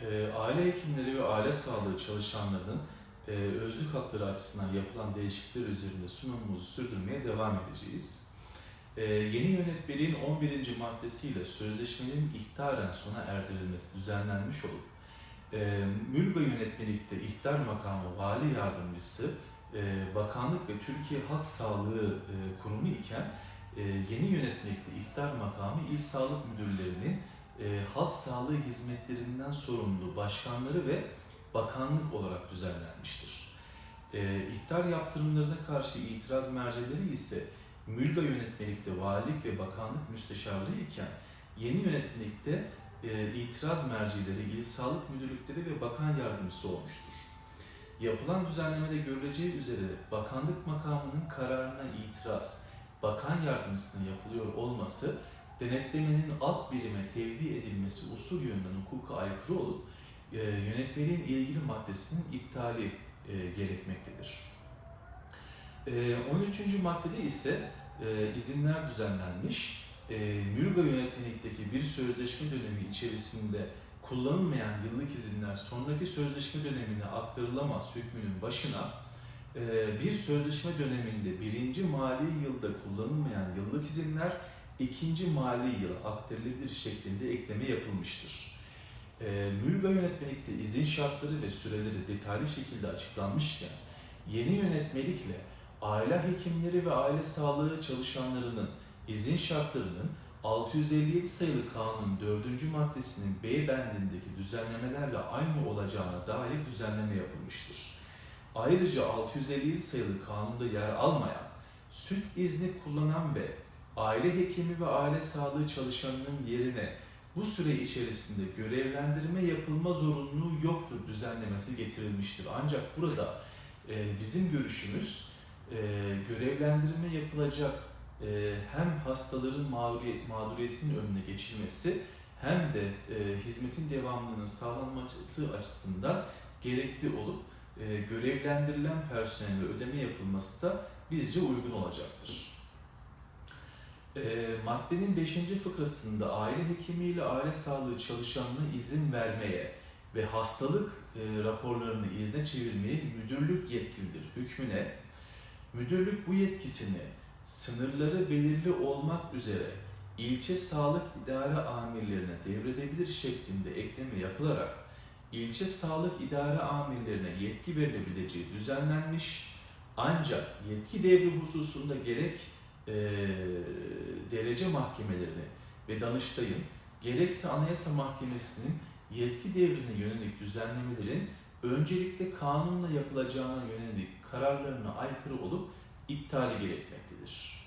e, aile hekimleri ve aile sağlığı çalışanlarının e, özlük hakları açısından yapılan değişiklikler üzerinde sunumumuzu sürdürmeye devam edeceğiz. E, yeni yönetmeliğin 11. maddesiyle sözleşmenin ihtaren sona erdirilmesi düzenlenmiş olup e, Mülga yönetmelikte ihtar makamı vali yardımcısı e, bakanlık ve Türkiye Halk Sağlığı e, Kurumu iken e, yeni yönetmelikte ihtar makamı il sağlık müdürlerinin e, halk sağlığı hizmetlerinden sorumlu başkanları ve bakanlık olarak düzenlenmiştir. E, ihtar yaptırımlarına karşı itiraz mercileri ise Mülga yönetmelikte valilik ve bakanlık müsteşarlığı iken yeni yönetmelikte e, itiraz mercileri il sağlık müdürlükleri ve bakan yardımcısı olmuştur. Yapılan düzenlemede görüleceği üzere bakanlık makamının kararına itiraz, bakan yardımcısına yapılıyor olması denetlemenin alt birime tevdi edilmesi usul yönünden hukuka aykırı olup e, yönetmeliğin ilgili maddesinin iptali e, gerekmektedir. E, 13. maddede ise e, izinler düzenlenmiş. E, Mürga yönetmelikteki bir sözleşme dönemi içerisinde kullanılmayan yıllık izinler sonraki sözleşme dönemine aktarılamaz hükmünün başına e, bir sözleşme döneminde birinci mali yılda kullanılmayan yıllık izinler ikinci mali yıla aktarılabilir şeklinde ekleme yapılmıştır. E, Mülga yönetmelikte izin şartları ve süreleri detaylı şekilde açıklanmışken yeni yönetmelikle aile hekimleri ve aile sağlığı çalışanlarının izin şartlarının 657 sayılı kanunun 4. maddesinin B bendindeki düzenlemelerle aynı olacağına dair düzenleme yapılmıştır. Ayrıca 657 sayılı kanunda yer almayan, süt izni kullanan ve aile hekimi ve aile sağlığı çalışanının yerine bu süre içerisinde görevlendirme yapılma zorunluluğu yoktur düzenlemesi getirilmiştir. Ancak burada e, bizim görüşümüz e, görevlendirme yapılacak e, hem hastaların mağduriyet, mağduriyetinin önüne geçilmesi hem de e, hizmetin devamlılığının sağlanması açısından gerekli olup e, görevlendirilen personelle ödeme yapılması da bizce uygun olacaktır. E, maddenin 5. fıkrasında aile hekimiyle aile sağlığı çalışanına izin vermeye ve hastalık e, raporlarını izne çevirmeye müdürlük yetkilidir hükmüne müdürlük bu yetkisini sınırları belirli olmak üzere ilçe sağlık idare amirlerine devredebilir şeklinde ekleme yapılarak ilçe sağlık idare amirlerine yetki verilebileceği düzenlenmiş ancak yetki devri hususunda gerek eee, derece mahkemelerine ve Danıştay'ın gerekse Anayasa Mahkemesi'nin yetki devrine yönelik düzenlemelerin öncelikle kanunla yapılacağına yönelik kararlarına aykırı olup iptali gerekmektedir.